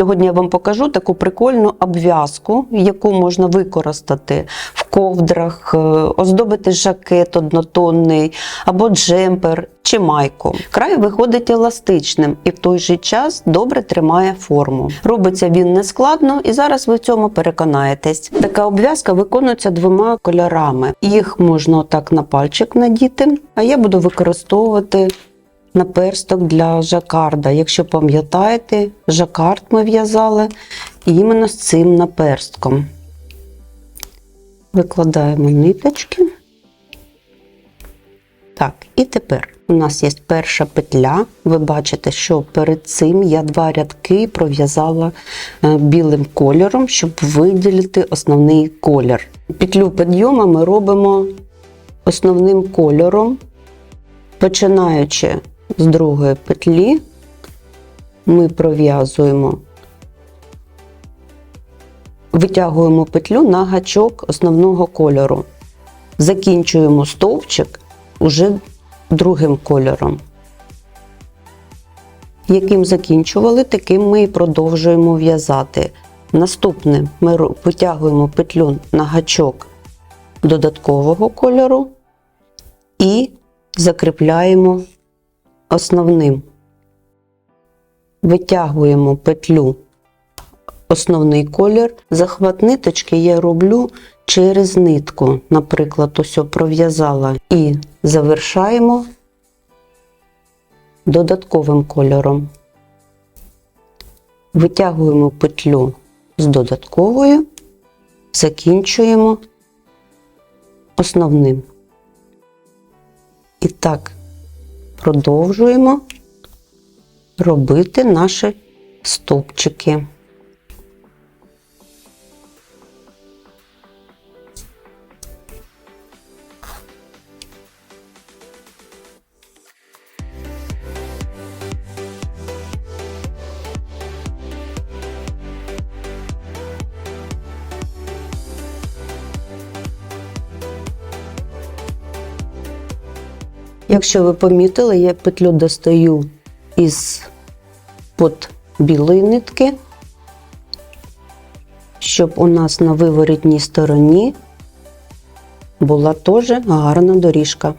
Сьогодні я вам покажу таку прикольну обв'язку, яку можна використати в ковдрах, е, оздобити жакет однотонний або джемпер чи майку. Край виходить еластичним і в той же час добре тримає форму. Робиться він нескладно, і зараз ви в цьому переконаєтесь. Така обв'язка виконується двома кольорами. Їх можна так на пальчик надіти, а я буду використовувати наперсток для жакарда. Якщо пам'ятаєте, жакард ми в'язали іменно з цим наперстком. Викладаємо ниточки. Так, і тепер у нас є перша петля. Ви бачите, що перед цим я два рядки пров'язала е, білим кольором, щоб виділити основний колір. Петлю підйому ми робимо основним кольором, починаючи з другої петлі, ми пров'язуємо, витягуємо петлю на гачок основного кольору. Закінчуємо стовпчик уже другим кольором. Яким закінчували, таким ми і продовжуємо в'язати. Наступне ми витягуємо петлю на гачок додаткового кольору і закріпляємо основним. Витягуємо петлю основний колір. Захват ниточки я роблю через нитку. Наприклад, ось я пров'язала і завершаємо додатковим кольором. Витягуємо петлю з додатковою, закінчуємо основним. І так продовжуємо робити наші стовпчики. Якщо ви помітили, я петлю достаю із под білої нитки, щоб у нас на виворітній стороні була теж гарна доріжка.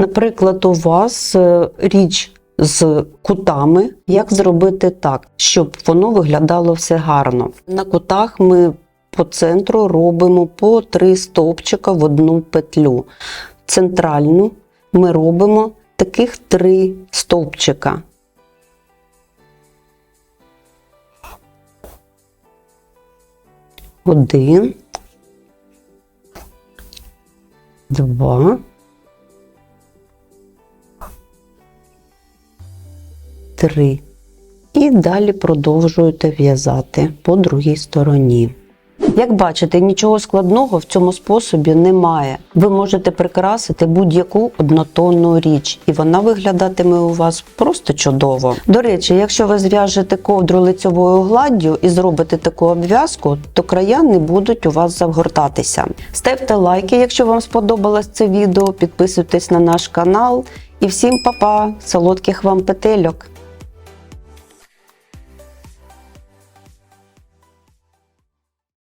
Наприклад, у вас е, річ з кутами, як зробити так, щоб воно виглядало все гарно. На кутах ми по центру робимо по три стовпчика в одну петлю. Центральну ми робимо таких три стовпчика. Один, два. Три. І далі продовжуєте в'язати по другій стороні. Як бачите, нічого складного в цьому способі немає. Ви можете прикрасити будь-яку однотонну річ, і вона виглядатиме у вас просто чудово. До речі, якщо ви зв'яжете ковдру лицьовою гладдю і зробите таку обв'язку, то края не будуть у вас загортатися. Ставте лайки, якщо вам сподобалось це відео, підписуйтесь на наш канал і всім па-па, солодких вам петельок!